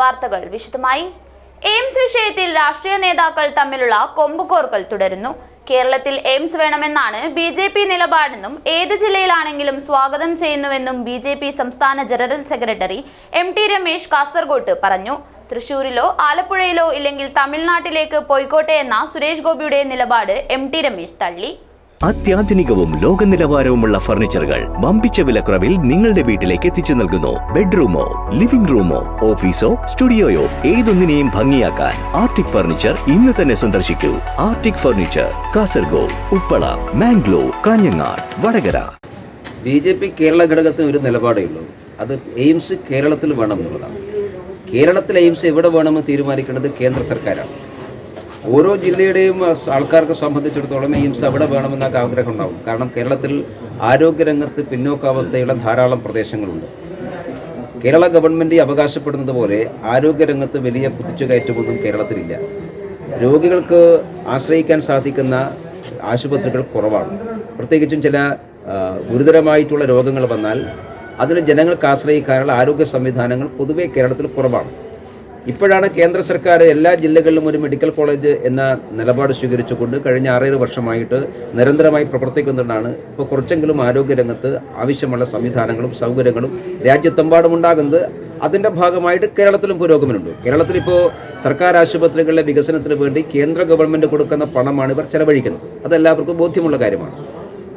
വാർത്തകൾ വിശദമായി. എയിംസ് വിഷയത്തിൽ രാഷ്ട്രീയ നേതാക്കൾ തമ്മിലുള്ള കൊമ്പുകോർക്കൽ തുടരുന്നു. കേരളത്തിൽ എയിംസ് വേണമെന്നാണ് ബി ജെ പി നിലപാടെന്നും ഏത് ജില്ലയിലാണെങ്കിലും സ്വാഗതം ചെയ്യുന്നുവെന്നും ബി ജെ പി സംസ്ഥാന general secretary M T Ramesh കാസർഗോട്ട് പറഞ്ഞു. തൃശൂരിലോ ആലപ്പുഴയിലോ ഇല്ലെങ്കിൽ തമിഴ്നാട്ടിലേക്ക് പോയിക്കോട്ടെ എന്ന സുരേഷ് ഗോപിയുടെ നിലപാട് എം ടി രമേശ് തള്ളി. അത്യാധുനികവും ലോക നിലവാരവുമുള്ള ഫർണിച്ചറുകൾ വമ്പിച്ച വിലക്കുറവിൽ നിങ്ങളുടെ വീട്ടിലേക്ക് എത്തിച്ചു നൽകുന്നു. ബെഡ്റൂമോ ലിവിംഗ് റൂമോ ഓഫീസോ സ്റ്റുഡിയോയോ ഏതൊന്നിനെയും ഭംഗിയാക്കാൻ ആർട്ടിക് ഫർണിച്ചർ ഇന്ന് തന്നെ സന്ദർശിക്കൂ. Arctic furniture Kasaragod Uppala Mangalore Kanhangad Vadakara. B J P Kerala ഘടകത്തിന് ഒരു നിലപാടേ ഉള്ളൂ. അത് എയിംസ് കേരളത്തിൽ വേണം എന്നുള്ളതാണ്. കേരളത്തിൽ എയിംസ് എവിടെ വേണമെന്ന് തീരുമാനിക്കേണ്ടത് കേന്ദ്ര സർക്കാരാണ്. ഓരോ ജില്ലയുടെയും ആൾക്കാർക്ക് സംബന്ധിച്ചിടത്തോളം എയിംസ് അവിടെ വേണമെന്നൊക്കെ ആഗ്രഹം ഉണ്ടാവും കാരണം കേരളത്തിൽ ആരോഗ്യരംഗത്ത് പിന്നോക്കാവസ്ഥയുള്ള ധാരാളം പ്രദേശങ്ങളുണ്ട്. കേരള ഗവൺമെന്റ് അവകാശപ്പെടുന്നത് പോലെ ആരോഗ്യരംഗത്ത് വലിയ കുതിച്ചുകയറ്റമൊന്നും കേരളത്തിലില്ല. രോഗികൾക്ക് ആശ്രയിക്കാൻ സാധിക്കുന്ന ആശുപത്രികൾ കുറവാണ്. പ്രത്യേകിച്ചും ചില ഗുരുതരമായിട്ടുള്ള രോഗങ്ങൾ വന്നാൽ അതിന് ജനങ്ങൾക്ക് ആശ്രയിക്കാനുള്ള ആരോഗ്യ സംവിധാനങ്ങൾ പൊതുവേ കേരളത്തിൽ കുറവാണ്. ഇപ്പോഴാണ് കേന്ദ്ര സർക്കാർ എല്ലാ ജില്ലകളിലും ഒരു മെഡിക്കൽ കോളേജ് എന്ന നിലപാട് സ്വീകരിച്ചുകൊണ്ട് കഴിഞ്ഞ ആറേഴ് വർഷമായിട്ട് നിരന്തരമായി പ്രവർത്തിക്കുന്നതാണ് ഇപ്പോൾ കുറച്ചെങ്കിലും ആരോഗ്യരംഗത്ത് ആവശ്യമുള്ള സംവിധാനങ്ങളും സൗകര്യങ്ങളും രാജ്യത്തെമ്പാടും ഉണ്ടാകുന്നത് അതിന്റെ ഭാഗമായിട്ട് കേരളത്തിലും പുരോഗമനമുണ്ട് കേരളത്തിൽ ഇപ്പോൾ സർക്കാർ ആശുപത്രികളിലെ വികസനത്തിന് വേണ്ടി കേന്ദ്ര ഗവൺമെന്റ് കൊടുക്കുന്ന പണമാണ് ഇവർ ചെലവഴിക്കുന്നത്. അതെല്ലാവർക്കും ബോധ്യമുള്ള കാര്യമാണ്.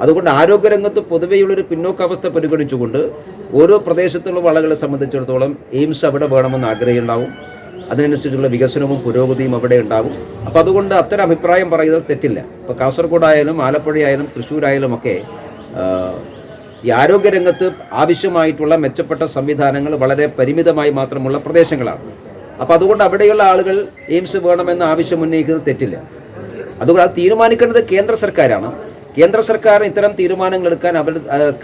അതുകൊണ്ട് ആരോഗ്യരംഗത്ത് പൊതുവെയുള്ളൊരു പിന്നോക്കാവസ്ഥ പരിഗണിച്ചുകൊണ്ട് ഓരോ പ്രദേശത്തുള്ള വളകളെ സംബന്ധിച്ചിടത്തോളം എയിംസ് അവിടെ വേണമെന്ന് ആഗ്രഹമുണ്ടാവും. അതിനനുസരിച്ചുള്ള വികസനവും പുരോഗതിയും അവിടെ ഉണ്ടാകും. അപ്പോൾ അതുകൊണ്ട് അത്തരം അഭിപ്രായം പറയുന്നത് തെറ്റില്ല. ഇപ്പോൾ കാസർഗോഡായാലും ആലപ്പുഴയായാലും തൃശ്ശൂരായാലും ഒക്കെ ഈ ആരോഗ്യരംഗത്ത് ആവശ്യമായിട്ടുള്ള മെച്ചപ്പെട്ട സംവിധാനങ്ങൾ വളരെ പരിമിതമായി മാത്രമുള്ള പ്രദേശങ്ങളാണ്. അപ്പോൾ അതുകൊണ്ട് അവിടെയുള്ള ആളുകൾ എയിംസ് വേണമെന്ന് ആവശ്യം ഉന്നയിക്കുന്നത് തെറ്റില്ല. അതുകൊണ്ട് അത് തീരുമാനിക്കേണ്ടത് കേന്ദ്ര സർക്കാരാണ്. കേന്ദ്ര സർക്കാർ ഇത്തരം തീരുമാനങ്ങൾ എടുക്കാൻ അവർ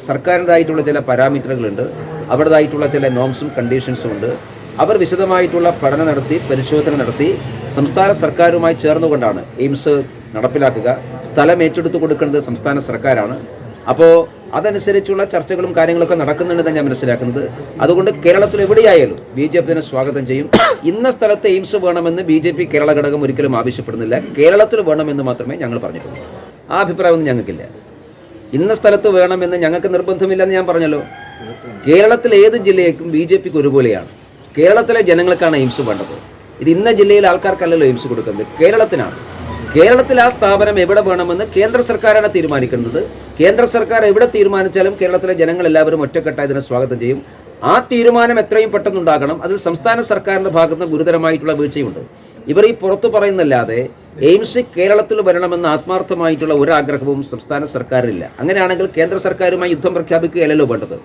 സർക്കാരിന്റെതായിട്ടുള്ള ചില പാരാമീറ്ററുകളുണ്ട്. അവരുടേതായിട്ടുള്ള ചില നോംസും കണ്ടീഷൻസും ഉണ്ട്. അവർ വിശദമായിട്ടുള്ള പഠനം നടത്തി പരിശോധന നടത്തി സംസ്ഥാന സർക്കാരുമായി ചേർന്നുകൊണ്ടാണ് എയിംസ് നടപ്പിലാക്കുക. സ്ഥലം ഏറ്റെടുത്തു കൊടുക്കേണ്ടത് സംസ്ഥാന സർക്കാരാണ്. അപ്പോൾ അതനുസരിച്ചുള്ള ചർച്ചകളും കാര്യങ്ങളൊക്കെ നടക്കുന്നുണ്ടെന്ന് ഞാൻ മനസ്സിലാക്കുന്നത്. അതുകൊണ്ട് കേരളത്തിൽ എവിടെയായാലും ബി ജെ പി സ്വാഗതം ചെയ്യും. ഇന്ന സ്ഥലത്ത് എയിംസ് വേണമെന്ന് ബി ജെ പി കേരള ഘടകം ഒരിക്കലും ആവശ്യപ്പെടുന്നില്ല. കേരളത്തിൽ വേണമെന്ന് മാത്രമേ ഞങ്ങൾ പറഞ്ഞിട്ടുള്ളൂ. ആ അഭിപ്രായമൊന്നും ഞങ്ങൾക്കില്ല. ഇന്ന സ്ഥലത്ത് വേണമെന്ന് ഞങ്ങൾക്ക് നിർബന്ധമില്ലെന്ന് ഞാൻ പറഞ്ഞല്ലോ. കേരളത്തിൽ ഏത് ജില്ലയേക്കും ബി ജെ പിക്ക് ഒരുപോലെയാണ്. കേരളത്തിലെ ജനങ്ങൾക്കാണ് എയിംസ് വേണ്ടത്. ഇത് ഇന്ന ജില്ലയിലെ ആൾക്കാർക്കല്ലല്ലോ എയിംസ് കൊടുക്കുന്നത്. കേരളത്തിനാണ്. കേരളത്തിൽ ആ സ്ഥാപനം എവിടെ വേണമെന്ന് കേന്ദ്ര സർക്കാരാണ് തീരുമാനിക്കുന്നത്. കേന്ദ്ര സർക്കാർ എവിടെ തീരുമാനിച്ചാലും കേരളത്തിലെ ജനങ്ങൾ എല്ലാവരും ഒറ്റക്കെട്ടായി ഇതിനെ സ്വാഗതം ചെയ്യും. ആ തീരുമാനം എത്രയും പെട്ടെന്നുണ്ടാകണം. അതിൽ സംസ്ഥാന സർക്കാരിന്റെ ഭാഗത്ത് ഗുരുതരമായിട്ടുള്ള വീഴ്ചയുണ്ട്. ഇവർ ഈ പുറത്തു പറയുന്നല്ലാതെ എയിംസ് കേരളത്തിൽ വരണമെന്ന ആത്മാർത്ഥമായിട്ടുള്ള ഒരാഗ്രഹവും സംസ്ഥാന സർക്കാരില്ല അങ്ങനെയാണെങ്കിൽ കേന്ദ്ര സർക്കാരുമായി യുദ്ധം പ്രഖ്യാപിക്കുകയല്ലല്ലോ വേണ്ടത്.